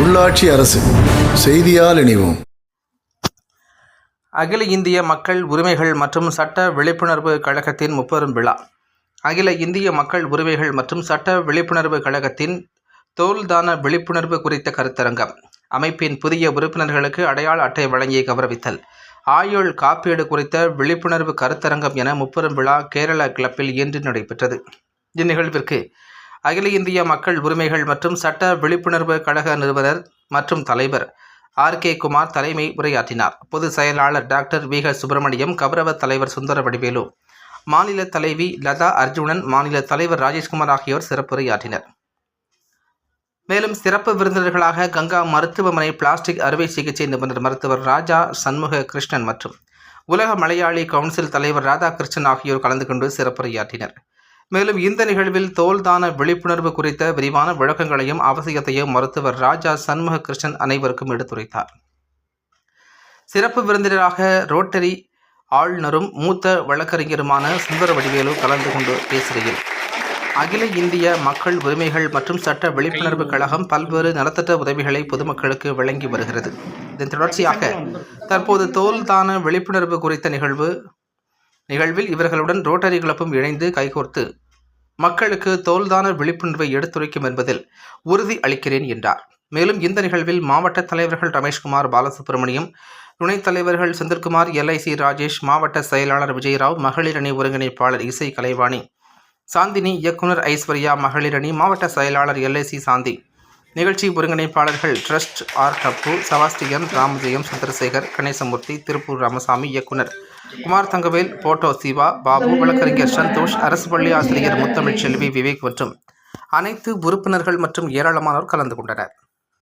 உள்ளாட்சி அரசு. செய்தியால் இணைவோம். அகில இந்திய மக்கள் உரிமைகள் மற்றும் சட்ட விழிப்புணர்வு கழகத்தின் முப்பெரும் விழா. அகில இந்திய மக்கள் உரிமைகள் மற்றும் சட்ட விழிப்புணர்வு கழகத்தின் தோல்தான விழிப்புணர்வு குறித்த கருத்தரங்கம். அமைப்பின் புதிய உறுப்பினர்களுக்கு அடையாள அட்டை வழங்கி கௌரவித்தல். ஆயுள் காப்பீடு குறித்த விழிப்புணர்வு கருத்தரங்கம் என முப்பெரும் விழா கேரள கிளப்பில் இன்று நடைபெற்றது. இந்நிகழ்விற்கு அகில இந்திய மக்கள் உரிமைகள் மற்றும் சட்ட விழிப்புணர்வு கழக நிறுவனர் மற்றும் தலைவர் ஆர் கே குமார் தலைமை உரையாற்றினார். பொதுச் செயலாளர் டாக்டர் வி சுப்பிரமணியம் கௌரவ தலைவர் சுந்தர வடிவேலு மாநில தலைவி லதா அர்ஜுனன் மாநில தலைவர் ராஜேஷ்குமார் ஆகியோர் சிறப்புரையாற்றினர். மேலும் சிறப்பு விருந்தினர்களாக கங்கா மருத்துவமனை பிளாஸ்டிக் அறுவை சிகிச்சை நிபுணர் மருத்துவர் ராஜா சண்முக கிருஷ்ணன் மற்றும் உலக மலையாளி கவுன்சில் தலைவர் ராதாகிருஷ்ணன் ஆகியோர் கலந்து கொண்டு சிறப்புரையாற்றினர். மேலும் இந்த நிகழ்வில் தோல்தான விழிப்புணர்வு குறித்த விரிவான விளக்கங்களையும் அவசியத்தையும் மருத்துவர் ராஜா சண்முக கிருஷ்ணன் அனைவருக்கும் எடுத்துரைத்தார். சிறப்பு விருந்தினராக ரோட்டரி ஆளுநரும் மூத்த வழக்கறிஞருமான சுந்தர வடிவேலு கலந்து கொண்டு பேசுகையில் அகில இந்திய மக்கள் உரிமைகள் மற்றும் சட்ட விழிப்புணர்வு கழகம் பல்வேறு நலத்திட்ட உதவிகளை பொதுமக்களுக்கு வழங்கி வருகிறது. இதன் தொடர்ச்சியாக தற்போது தோல்தான விழிப்புணர்வு குறித்த நிகழ்வு நிகழ்வில் இவர்களுடன் ரோட்டரி கிளப்பும் இணைந்து கைகோர்த்து மக்களுக்கு தோல்தான விழிப்புணர்வை எடுத்துரைக்கும் என்பதில் உறுதி அளிக்கிறேன் என்றார். மேலும் இந்த நிகழ்வில் மாவட்ட தலைவர்கள் ரமேஷ்குமார் பாலசுப்ரமணியம் துணைத் தலைவர்கள் செந்தில்குமார் எல்ஐசி ராஜேஷ் மாவட்ட செயலாளர் விஜயராவ் மகளிர் அணி ஒருங்கிணைப்பாளர் இசை கலைவாணி சாந்தினி இயக்குனர் ஐஸ்வர்யா மகளிர் அணி மாவட்ட செயலாளர் எல்ஐசி சாந்தி நிகழ்ச்சி ஒருங்கிணைப்பாளர்கள் ட்ரஸ்ட் ஆர் டப்பு செபாஸ்டியன் ராமஜெயம் சந்திரசேகர் கணேசமூர்த்தி திருப்பூர் ராமசாமி இயக்குனர் குமார் தங்கவேல் போட்டோ சிவா பாபு வழக்கறிஞர் சந்தோஷ் அரசு பள்ளி ஆசிரியர் முத்தமிழ் செல்வி விவேக் மற்றும் அனைத்து உறுப்பினர்கள் மற்றும் ஏராளமானோர் கலந்து கொண்டனர்.